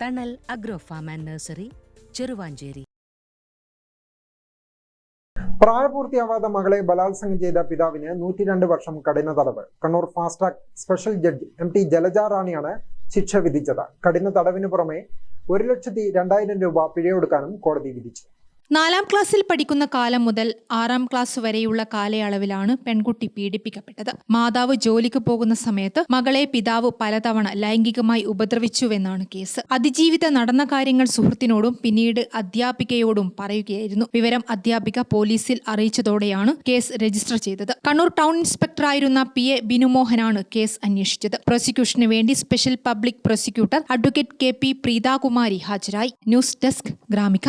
Thanal agro farm and nursery Cheruvanchery പ്രായപൂർത്തിയാവാത്ത മകളെ ബലാത്സംഗം ചെയ്ത പിതാവിന് നൂറ്റിരണ്ട് വർഷം കഠിന തടവ്. Kannur fast track special judge M T Jalaja റാണിയാണ് ശിക്ഷ വിധിച്ചത്. കഠിന തടവിന് പുറമെ ഒരു ലക്ഷത്തി രണ്ടായിരം രൂപ പിഴയൊടുക്കാനും കോടതി വിധിച്ചു. നാലാം ക്ലാസ്സിൽ പഠിക്കുന്ന കാലം മുതൽ ആറാം ക്ലാസ് വരെയുള്ള കാലയളവിലാണ് പെൺകുട്ടി പീഡിപ്പിക്കപ്പെട്ടത്. മാതാവ് ജോലിക്ക് പോകുന്ന സമയത്ത് മകളെ പിതാവ് പലതവണ ലൈംഗികമായി ഉപദ്രവിച്ചുവെന്നാണ് കേസ്. അതിജീവിത നടന്ന കാര്യങ്ങൾ സുഹൃത്തിനോടും പിന്നീട് അധ്യാപികയോടും പറയുകയായിരുന്നു. വിവരം അധ്യാപിക പോലീസിൽ അറിയിച്ചതോടെയാണ് കേസ് രജിസ്റ്റർ ചെയ്തത്. കണ്ണൂർ ടൗൺ ഇൻസ്പെക്ടറായിരുന്ന പി എ ബിനുമോഹനാണ് കേസ് അന്വേഷിച്ചത്. പ്രോസിക്യൂഷന് വേണ്ടി special public prosecutor advocate K P Preethakumari ഹാജരായി. News desk Gramika.